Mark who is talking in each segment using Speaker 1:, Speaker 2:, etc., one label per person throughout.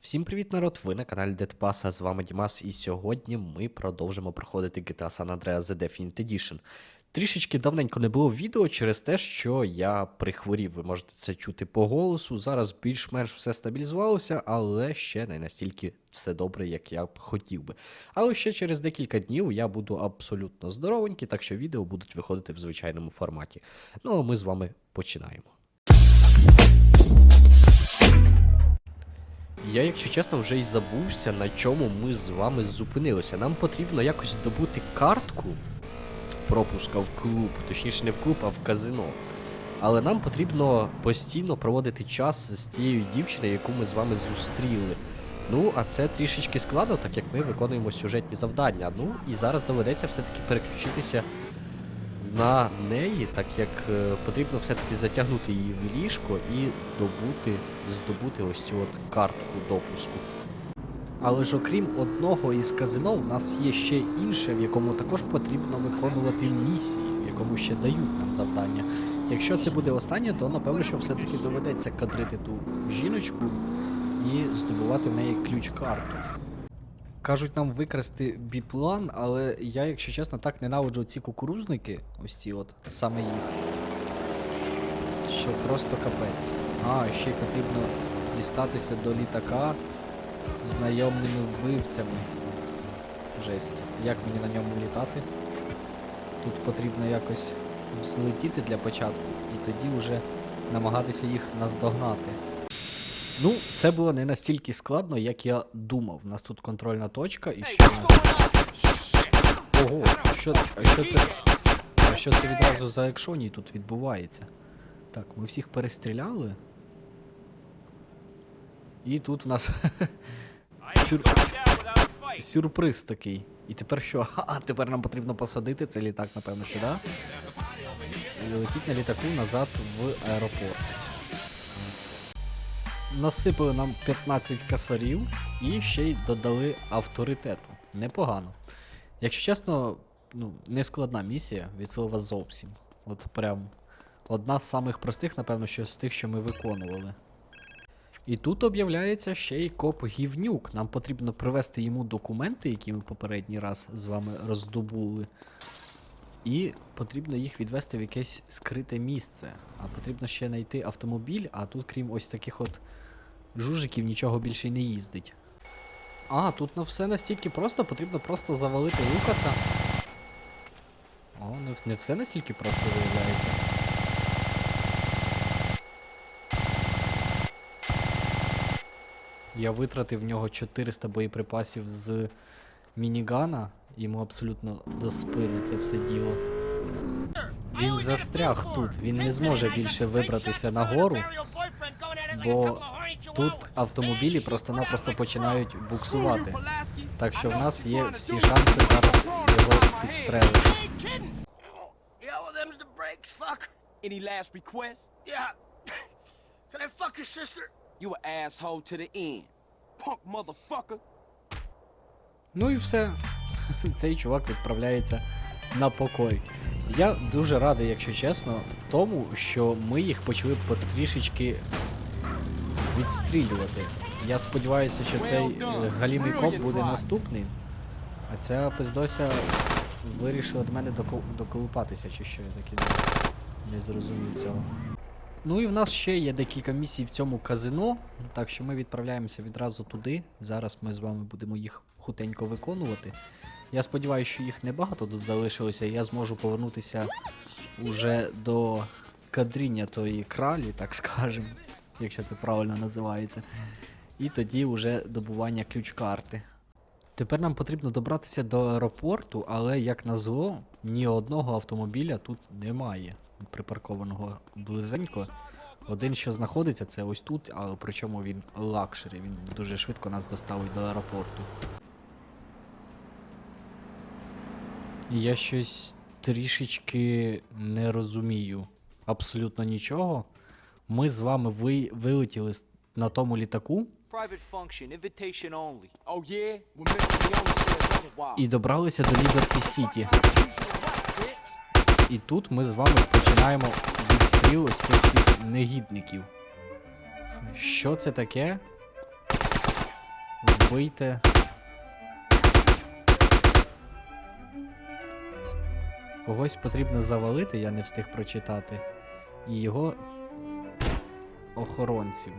Speaker 1: Всім привіт, народ! Ви на каналі Дедпас, а з вами Дімас, і сьогодні ми продовжимо проходити GTA San Andreas The Definite Edition. Трішечки давненько не було відео через те, що я прихворів. Ви можете це чути по голосу. Зараз більш-менш все стабілізувалося, але ще не настільки все добре, як я б хотів би. Але ще через декілька днів я буду абсолютно здоровенький, так що відео будуть виходити в звичайному форматі. Ну а ми з вами починаємо. Я, якщо чесно, вже й забувся, на чому ми з вами зупинилися. Нам потрібно якось здобути картку пропуска в клуб, точніше не в клуб, а в казино. Але нам потрібно постійно проводити час з тією дівчиною, яку ми з вами зустріли. Ну, а це трішечки складно, так як ми виконуємо сюжетні завдання. Ну і зараз доведеться все-таки переключитися на неї, так як е, потрібно все-таки затягнути її в ліжко і добути, здобути ось цю от картку допуску. Але ж окрім одного із казино, в нас є ще інше, в якому також потрібно виконувати місії, в якому ще дають нам завдання. Якщо це буде останнє, то напевно, що все-таки доведеться кадрити ту жіночку і здобувати в неї ключ-карту. Кажуть нам викрасти біплан, але я, якщо чесно, так ненавиджу ці кукурузники, ось ці от, саме їх. Що просто капець. А, ще потрібно дістатися до літака з найомними вбивцями. Жесть. Як мені на ньому літати? Тут потрібно якось взлетіти для початку і тоді вже намагатися їх наздогнати. Ну, це було не настільки складно, як я думав. У нас тут контрольна точка і ще. Ого, що, а що це? А що це відразу за екшоній тут відбувається? Так, ми всіх перестріляли. І тут у нас сюр... сюрприз такий. І тепер що? А, тепер нам потрібно посадити цей літак, напевно, сюди. І летіть на літаку назад в аеропорт. Насипали нам 15 касарів і ще й додали авторитету. Непогано. Якщо чесно, ну, не складна місія від слова зовсім. От прям одна з самих простих, напевно, що з тих, що ми виконували. І тут об'являється ще й коп гівнюк. Нам потрібно привезти йому документи, які ми попередній раз з вами роздобули. І потрібно їх відвести в якесь скрите місце. А потрібно ще знайти автомобіль, а тут, крім ось таких от жужиків, нічого більше не їздить. А, тут на все настільки просто, потрібно просто завалити Лукаса. О, не, не все настільки просто виявляється. Я витратив в нього 400 боєприпасів з мінігана, йому абсолютно до спини це все діло. Він застряг тут, він не зможе більше вибратися нагору, бо тут автомобілі просто-напросто починають буксувати. Так що в нас є всі шанси зараз його підстрелити.
Speaker 2: Any last requests?
Speaker 3: Yeah. Can I fuck your sister?
Speaker 2: You an asshole to the end. Punk motherfucker.
Speaker 1: Ну і все. Цей чувак відправляється на покой. Я дуже радий, якщо чесно, тому, що ми їх почали потрішечки відстрілювати. Я сподіваюся, що цей е, галімий коп буде наступний. А ця пиздося вирішила до мене доколупатися, чи що я таки не, не зрозумів цього. Ну і в нас ще є декілька місій в цьому казино, так що ми відправляємося відразу туди. Зараз ми з вами будемо їх хутенько виконувати. Я сподіваюся, що їх небагато тут залишилося, і я зможу повернутися уже до кадріння тої кралі, так скажемо, якщо це правильно називається. І тоді вже добування ключ-карти. Тепер нам потрібно добратися до аеропорту, але як назло, ні одного автомобіля тут немає припаркованого близенько. Один, що знаходиться, це ось тут, але причому він лакшері, він дуже швидко нас доставить до аеропорту. Я щось трішечки не розумію. Абсолютно нічого. Ми з вами ви... вилетіли на тому літаку.
Speaker 2: Oh
Speaker 1: і добралися до Ліберті Сіті. І тут ми з вами починаємо відстріл ось цих всіх негідників. Що це таке? вбийте. Когось потрібно завалити, я не встиг прочитати. І його охоронців.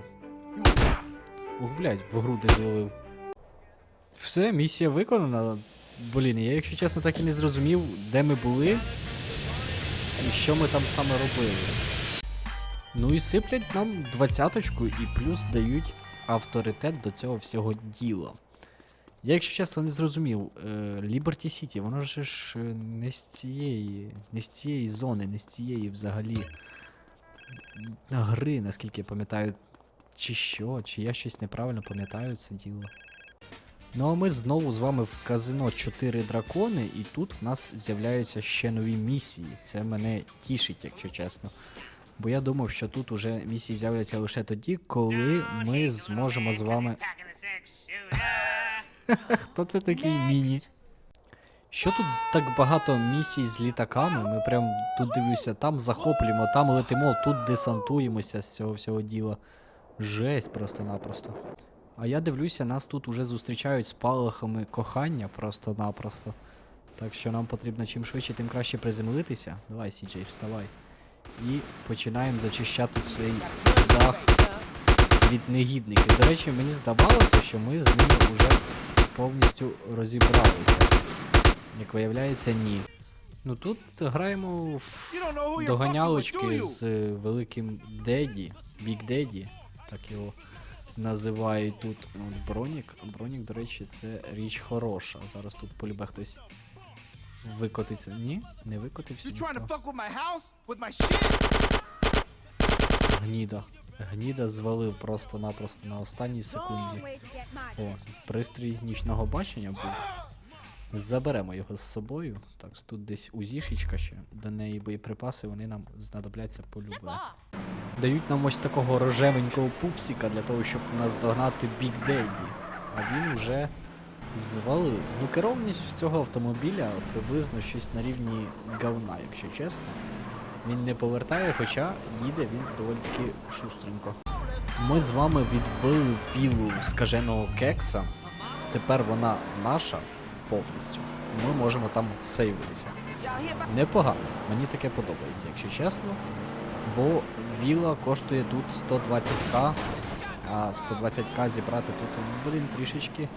Speaker 1: Ух, блядь, в груди зловив. Все, місія виконана. Блін, я, якщо чесно, так і не зрозумів, де ми були і що ми там саме робили. Ну і сиплять нам двадцяточку і плюс дають авторитет до цього всього діла. Я, якщо чесно, не зрозумів, Liberty City, воно ж не з цієї, не з цієї зони, не з цієї взагалі гри, наскільки я пам'ятаю, чи що, чи я щось неправильно пам'ятаю це діло. Ну а ми знову з вами в казино 4 дракони, і тут в нас з'являються ще нові місії. Це мене тішить, якщо чесно. Бо я думав, що тут уже місії з'являться лише тоді, коли ми зможемо з вами. Хто це такий міні? Що тут так багато місій з літаками? Ми прям тут дивлюся, там захоплюємо, там летимо, тут десантуємося з цього всього діла. Жесть просто-напросто. А я дивлюся, нас тут уже зустрічають з палахами кохання просто-напросто. Так що нам потрібно чим швидше, тим краще приземлитися. Давай, Сіджей, вставай. І починаємо зачищати цей дах від негідників. До речі, мені здавалося, що ми з ними вже повністю розібралися. Як виявляється, ні. Ну тут граємо в доганялочки з великим Деді, Бік Деді, так його називають тут. От Бронік. Бронік, до речі, це річ хороша. Зараз тут полюбе хтось викотиться. Ні, не викотився. Гніда. Гніда звалив просто-напросто на останній секунді. О, пристрій нічного бачення був. Заберемо його з собою. Так, тут десь узішечка ще. До неї боєприпаси, вони нам знадобляться по-любому. Дають нам ось такого рожевенького пупсика для того, щоб наздогнати Бік Деді. А він вже звалив. Ну, керовність цього автомобіля приблизно щось на рівні говна, якщо чесно. Він не повертає, хоча їде він доволі таки шустренько. Ми з вами відбили віллу скаженого кекса. Тепер вона наша повністю. Ми можемо там сейвитися. Непогано, мені таке подобається, якщо чесно. Бо віла коштує тут 120к, а 120к зібрати тут, блін, трішечки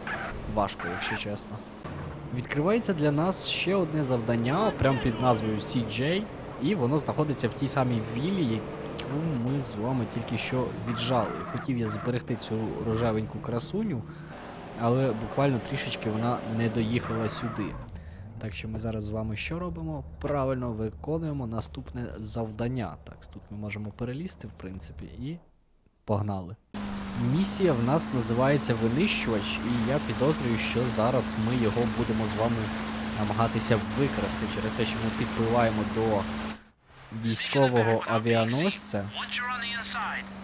Speaker 1: важко, якщо чесно. Відкривається для нас ще одне завдання, прямо під назвою CJ, і воно знаходиться в тій самій вілі, яку ми з вами тільки що віджали. Хотів я зберегти цю рожевеньку красуню, але буквально трішечки вона не доїхала сюди. Так що ми зараз з вами що робимо? Правильно виконуємо наступне завдання. Так, тут ми можемо перелізти, в принципі, і погнали. Місія в нас називається Винищувач, і я підозрюю, що зараз ми його будемо з вами намагатися викрасти через те, що ми підпливаємо до військового авіаносця,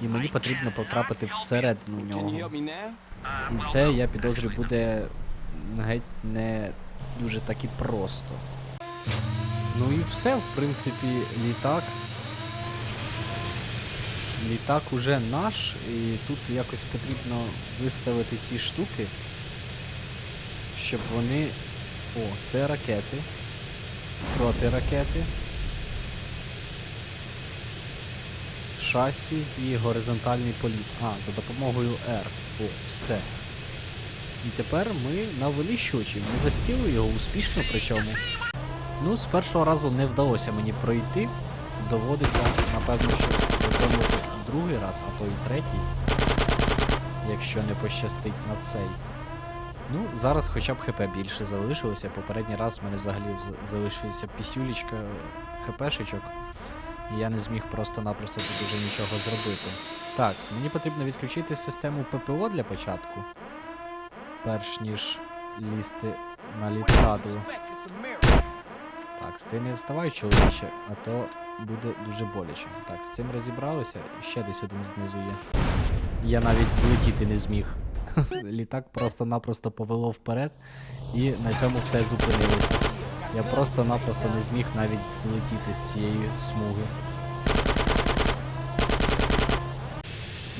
Speaker 1: і мені потрібно потрапити всередину нього. І це, я підозрюю, буде геть не дуже так і просто. Ну і все, в принципі, літак. Літак уже наш, і тут якось потрібно виставити ці штуки, щоб вони. О, це ракети. Протиракети. Шасі і горизонтальний політ. А, за допомогою R. О, все. І тепер ми на винищувачі. Ми застіли його успішно причому. Ну, з першого разу не вдалося мені пройти. Доводиться, напевно, що виконувати другий раз, а то і третій. Якщо не пощастить на цей. Ну, зараз хоча б ХП більше залишилося. Попередній раз в мене взагалі залишилася пісюлічка ХПшечок. Я не зміг просто-напросто тут уже нічого зробити. Так, мені потрібно відключити систему ППО для початку. Перш ніж лізти на літаду. Так, ти не вставай, чоловіче, а то буде дуже боляче. Так, з цим розібралися, ще десь один знизу є. Я навіть злетіти не зміг. Літак просто-напросто повело вперед, і на цьому все зупинилося. Я просто-напросто не зміг навіть взлетіти з цієї смуги.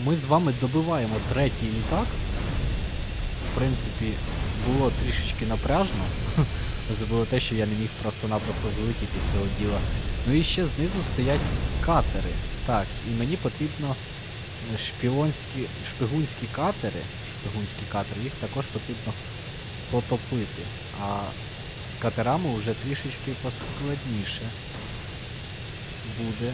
Speaker 1: Ми з вами добиваємо третій літак. В принципі, було трішечки напряжно. Особливо те, що я не міг просто-напросто злетіти з цього діла. Ну і ще знизу стоять катери. Так, і мені потрібно е, шпіонські, шпигунські катери. Шпигунські катери, їх також потрібно потопити. А з катерами вже трішечки поскладніше буде.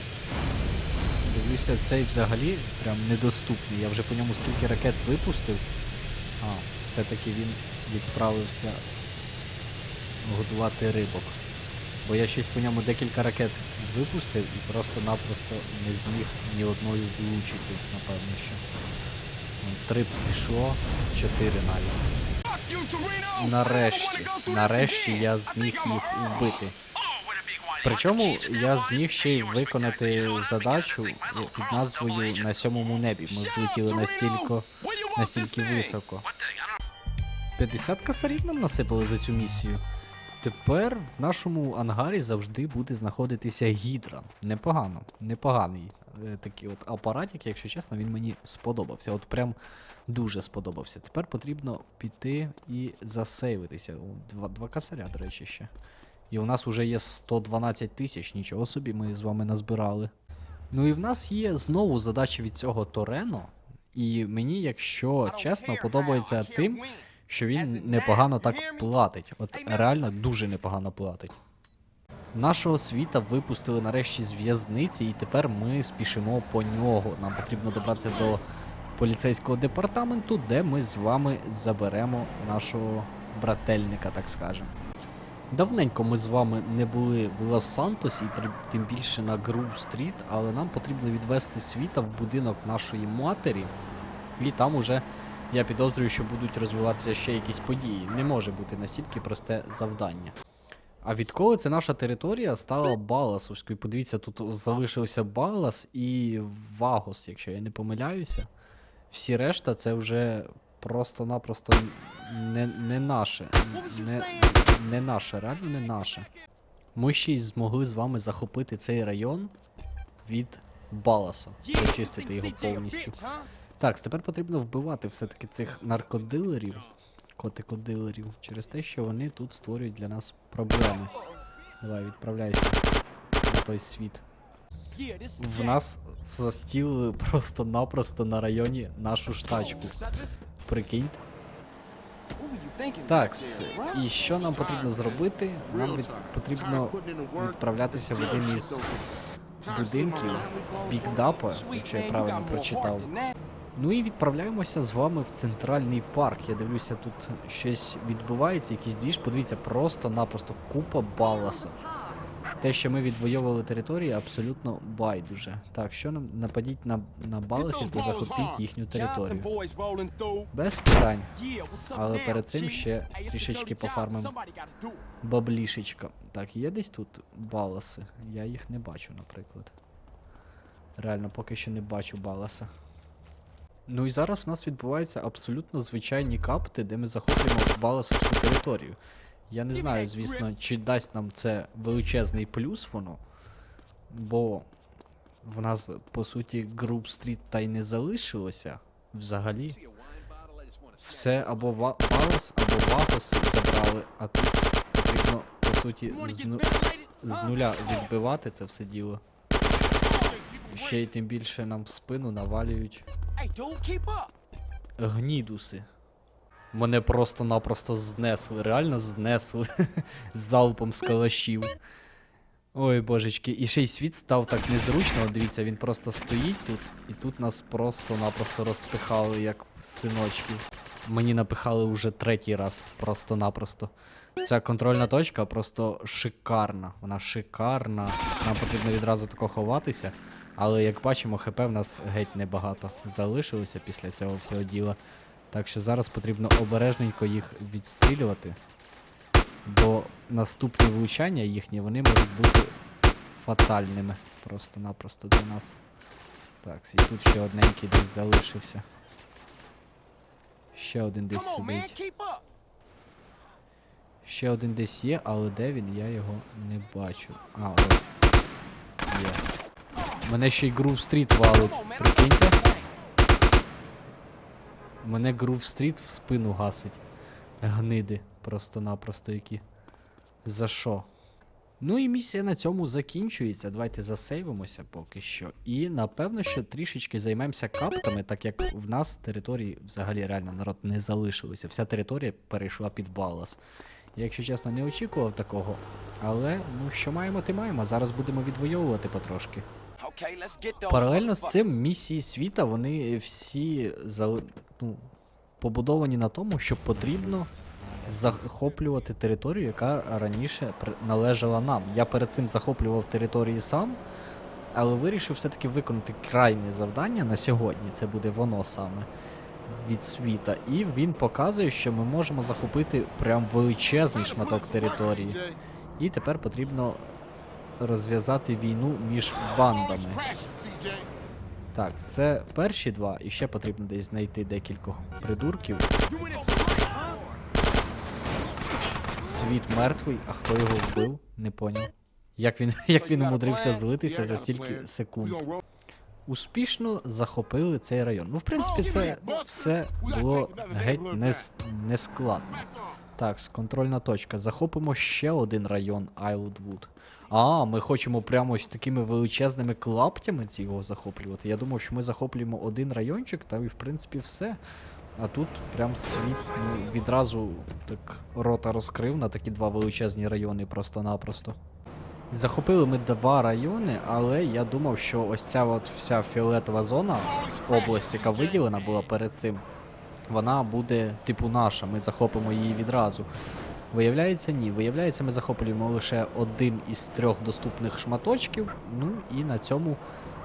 Speaker 1: Дивлюся, цей взагалі прям недоступний. Я вже по ньому скільки ракет випустив. А, все-таки він відправився годувати рибок. Бо я щось по ньому декілька ракет випустив і просто-напросто не зміг ні одною влучити, напевно, що. Три пішло, чотири навіть. Нарешті, нарешті я зміг їх вбити. Причому я зміг ще й виконати задачу під назвою на сьомому небі. Ми взлетіли настільки, настільки високо. 50 косарів нам насипали за цю місію. Тепер в нашому ангарі завжди буде знаходитися гідра. Непогано, непоганий такий от апаратик, якщо чесно, він мені сподобався. От прям дуже сподобався. Тепер потрібно піти і засейвитися. Два, два косаря, до речі, ще. І у нас вже є 112 тисяч, нічого собі ми з вами назбирали. Ну і в нас є знову задача від цього Торено. І мені, якщо чесно, подобається тим, що він непогано так платить. От реально дуже непогано платить. Нашого світа випустили нарешті з в'язниці, і тепер ми спішимо по нього. Нам потрібно добратися до поліцейського департаменту, де ми з вами заберемо нашого брательника, так скажемо. Давненько ми з вами не були в Лос-Сантосі, тим більше на Грув Стріт, але нам потрібно відвести світа в будинок нашої матері, і там уже я підозрюю, що будуть розвиватися ще якісь події. Не може бути настільки просте завдання. А відколи це наша територія стала Баласовською? Подивіться, тут залишився Балас і Вагос, якщо я не помиляюся. Всі решта це вже просто-напросто не, не наше. Не, не наше, реально не наше. Ми ще й змогли з вами захопити цей район від Баласа, зачистити його повністю. Так, тепер потрібно вбивати все-таки цих наркодилерів, котикодилерів, через те, що вони тут створюють для нас проблеми. Давай, відправляйся на той світ. В нас застілили просто-напросто на районі нашу ж тачку. Прикиньте. Так, і що нам потрібно зробити? Нам від... потрібно відправлятися в один із будинків Бікдапа, якщо я правильно прочитав. Ну і відправляємося з вами в центральний парк. Я дивлюся, тут щось відбувається, якийсь двіж. Подивіться, просто-напросто купа баласа. Те, що ми відвоювали території, абсолютно байдуже. Так, що нам нападіть на, на баласів та захопіть їхню територію. Без питань. Але перед цим ще трішечки пофармим баблішечка. Так, є десь тут баласи? Я їх не бачу, наприклад. Реально, поки що не бачу баласа. Ну і зараз в нас відбуваються абсолютно звичайні капти, де ми захоплюємо баласовську територію. Я не знаю, звісно, чи дасть нам це величезний плюс воно. Бо в нас, по суті, Груп Стріт та й не залишилося взагалі. Все або ва- або Вагоси забрали, а тут потрібно, по суті, з, ну- з нуля відбивати це все діло. Ще й тим більше нам в спину навалюють гнідуси. Мене просто-напросто знесли, реально знесли залпом з калашів. Ой, божечки, і ще й світ став так незручно. Дивіться, він просто стоїть тут, і тут нас просто-напросто розпихали, як синочків. Мені напихали уже третій раз, просто-напросто. Ця контрольна точка просто шикарна. Вона шикарна. Нам потрібно відразу тако ховатися. Але як бачимо, ХП в нас геть небагато залишилося після цього всього діла. Так що зараз потрібно обережненько їх відстрілювати. Бо наступні влучання їхні вони можуть бути фатальними. Просто-напросто для нас. Так, і тут ще одненький десь залишився. Ще один десь сидить. Ще один десь є, але де він, я його не бачу. А, ось. Є. Мене ще й Грув Стріт валить. Прикиньте. Мене Грув Стріт в спину гасить. Гниди просто-напросто які. За що? Ну і місія на цьому закінчується. Давайте засейвимося поки що. І напевно, що трішечки займемося каптами, так як в нас території взагалі реально народ не залишилося. Вся територія перейшла під балас. Я, якщо чесно, не очікував такого. Але ну що маємо, ти маємо. Зараз будемо відвоювати потрошки. Паралельно з цим місії світа вони всі зали- ну, побудовані на тому, що потрібно захоплювати територію, яка раніше належала нам. Я перед цим захоплював території сам, але вирішив все-таки виконати крайнє завдання на сьогодні. Це буде воно саме від світа. І він показує, що ми можемо захопити прям величезний шматок території. І тепер потрібно розв'язати війну між бандами. Так, це перші два, і ще потрібно десь знайти декількох придурків. Світ мертвий, а хто його вбив? Не поняв. Як він, як він умудрився злитися за стільки секунд. Успішно захопили цей район. Ну, в принципі, це все було геть не, не. Так, контрольна точка. Захопимо ще один район Айлдвуд. А, ми хочемо прямо ось такими величезними клаптями його захоплювати. Я думав, що ми захоплюємо один райончик, та і в принципі все. А тут прям світ ну, відразу так рота розкрив на такі два величезні райони просто-напросто. Захопили ми два райони, але я думав, що ось ця от вся фіолетова зона, область, яка виділена була перед цим, вона буде типу наша, ми захопимо її відразу. Виявляється, ні. Виявляється, ми захоплюємо лише один із трьох доступних шматочків. Ну і на цьому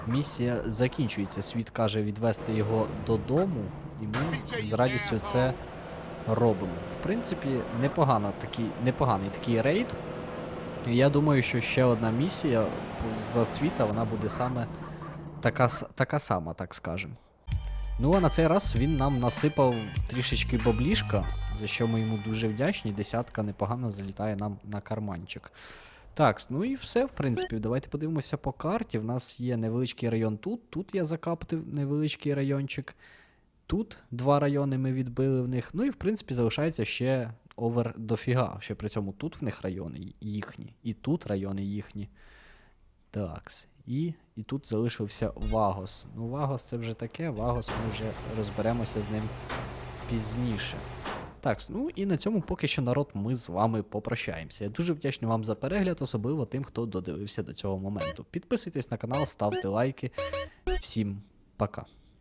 Speaker 1: місія закінчується. Світ каже відвести його додому, і ми з радістю це робимо. В принципі, непогано такий, непоганий такий рейд. Я думаю, що ще одна місія за світа вона буде саме така, така сама, так скажемо. Ну а на цей раз він нам насипав трішечки баблішка, за що ми йому дуже вдячні. Десятка непогано залітає нам на карманчик. Так, ну і все, в принципі. Давайте подивимося по карті. В нас є невеличкий район тут. Тут я закаптив невеличкий райончик. Тут два райони ми відбили в них. Ну і в принципі залишається ще овер дофіга. Ще при цьому тут в них райони їхні, і тут райони їхні. Такс. І, і тут залишився Вагос. Ну, Вагос це вже таке, Вагос ми вже розберемося з ним пізніше. Так, ну і на цьому поки що народ ми з вами попрощаємося. Я дуже вдячний вам за перегляд, особливо тим, хто додивився до цього моменту. Підписуйтесь на канал, ставте лайки. Всім пока.